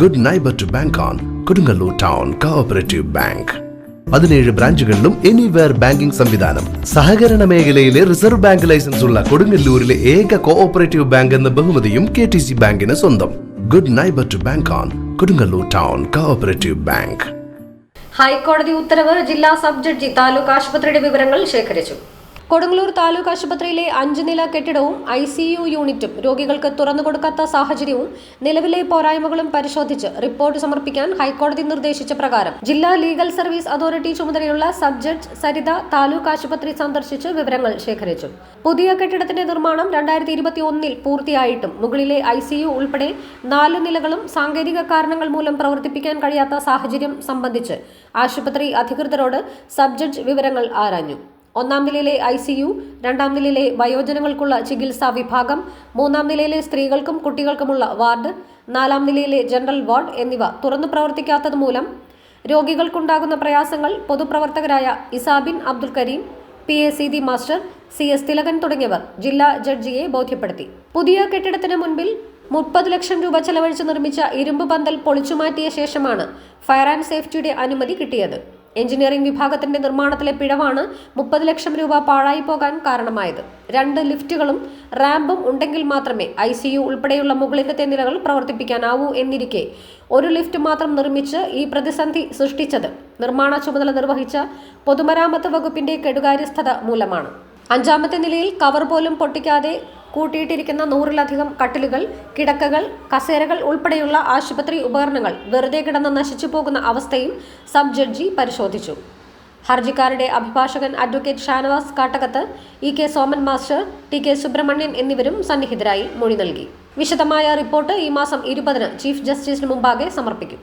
Good neighbour to bank on Kodungallur town cooperative bank പതിനേഴ് ബ്രാഞ്ചുകളിലും anywhere banking സംവിധാനം. സഹകരണ മേഖലയിലെ റിസർവ് ബാങ്ക് ലൈസൻസ് ഉള്ള കൊടുങ്ങല്ലൂരിലെ ഏക കോഓപ്പറേറ്റീവ് ബാങ്ക് എന്ന ബഹുമതിയും കെ ടി സി ബാങ്കിന് സ്വന്തം. Good neighbour to bank on Kodungallur town cooperative bank ഹൈക്കോടതി ഉത്തരവ് ജില്ലാ സബ് ജഡ്ജി താലൂക്ക് ആശുപത്രിയുടെ വിവരങ്ങൾ ശേഖരിച്ചു. കൊടുങ്ങല്ലൂർ താലൂക്ക് ആശുപത്രിയിലെ അഞ്ച് നില കെട്ടിടവും ഐ സി യു യൂണിറ്റും രോഗികൾക്ക് തുറന്നുകൊടുക്കാത്ത സാഹചര്യവും നിലവിലെ പോരായ്മകളും പരിശോധിച്ച് റിപ്പോർട്ട് സമർപ്പിക്കാൻ ഹൈക്കോടതി നിർദ്ദേശിച്ച പ്രകാരം ജില്ലാ ലീഗൽ സർവീസ് അതോറിറ്റി ചുമതലയുള്ള സബ് ജഡ്ജ് സരിത താലൂക്ക് ആശുപത്രി സന്ദർശിച്ച് വിവരങ്ങൾ ശേഖരിച്ചു. പുതിയ കെട്ടിടത്തിന്റെ നിർമ്മാണം രണ്ടായിരത്തി ഇരുപത്തി ഒന്നിൽ പൂർത്തിയായിട്ടും മുകളിലെ ഐ സി യു ഉൾപ്പെടെ നാല് നിലകളും സാങ്കേതിക കാരണങ്ങൾ മൂലം പ്രവർത്തിപ്പിക്കാൻ കഴിയാത്ത സാഹചര്യം സംബന്ധിച്ച് ആശുപത്രി അധികൃതരോട് സബ് ജഡ്ജ് വിവരങ്ങൾ ആരാഞ്ഞു. ഒന്നാം നിലയിലെ ഐ സി യു രണ്ടാം നിലയിലെ വയോജനങ്ങൾക്കുള്ള ചികിത്സാ വിഭാഗം മൂന്നാം നിലയിലെ സ്ത്രീകൾക്കും കുട്ടികൾക്കുമുള്ള വാർഡ് നാലാം നിലയിലെ ജനറൽ വാർഡ് എന്നിവ തുറന്നു പ്രവർത്തിക്കാത്തത് മൂലം രോഗികൾക്കുണ്ടാകുന്ന പ്രയാസങ്ങൾ പൊതുപ്രവർത്തകരായ ഇസാബിൻ അബ്ദുൽ കരീം പി എ ദി മാസ്റ്റർ സി എസ് തിലകൻ തുടങ്ങിയവർ ജില്ലാ ജഡ്ജിയെ ബോധ്യപ്പെടുത്തി. പുതിയ കെട്ടിടത്തിന് മുൻപിൽ മുപ്പത് ലക്ഷം രൂപ ചെലവഴിച്ച് നിർമ്മിച്ച ഇരുമ്പ് പന്തൽ പൊളിച്ചുമാറ്റിയ ശേഷമാണ് ഫയർ ആൻഡ് സേഫ്റ്റിയുടെ അനുമതി കിട്ടിയത്. എഞ്ചിനീയറിംഗ് വിഭാഗത്തിന്റെ നിർമ്മാണത്തിലെ പിഴവാണ് മുപ്പത് ലക്ഷം രൂപ പാഴായി പോകാൻ കാരണമായത്. രണ്ട് ലിഫ്റ്റുകളും റാമ്പും ഉണ്ടെങ്കിൽ മാത്രമേ ഐ സി യു ഉൾപ്പെടെയുള്ള മുകളിലത്തെ നിലകൾ പ്രവർത്തിപ്പിക്കാനാവൂ എന്നിരിക്കെ ഒരു ലിഫ്റ്റ് മാത്രം നിർമ്മിച്ച് ഈ പ്രതിസന്ധി സൃഷ്ടിച്ചത് നിർമ്മാണ ചുമതല നിർവഹിച്ച പൊതുമരാമത്ത് വകുപ്പിന്റെ കെടുകാര്യസ്ഥത മൂലമാണ്. അഞ്ചാമത്തെ നിലയിൽ കവർ പോലും പൊട്ടിക്കാതെ കൂട്ടിയിട്ടിരിക്കുന്ന നൂറിലധികം കട്ടിലുകൾ കിടക്കകൾ കസേരകൾ ഉൾപ്പെടെയുള്ള ആശുപത്രി ഉപകരണങ്ങൾ വെറുതെ കിടന്ന് നശിച്ചു പോകുന്ന അവസ്ഥയും സബ് ജഡ്ജി പരിശോധിച്ചു. ഹർജിക്കാരുടെ അഭിഭാഷകൻ advocate Shanavas Kattakath E K Soman master T K Subramanian എന്നിവരും സന്നിഹിതരായി മൊഴി നൽകി. വിശദമായ റിപ്പോർട്ട് ഈ മാസം ഇരുപതിന് ചീഫ് ജസ്റ്റിസിന് മുമ്പാകെ സമർപ്പിക്കും.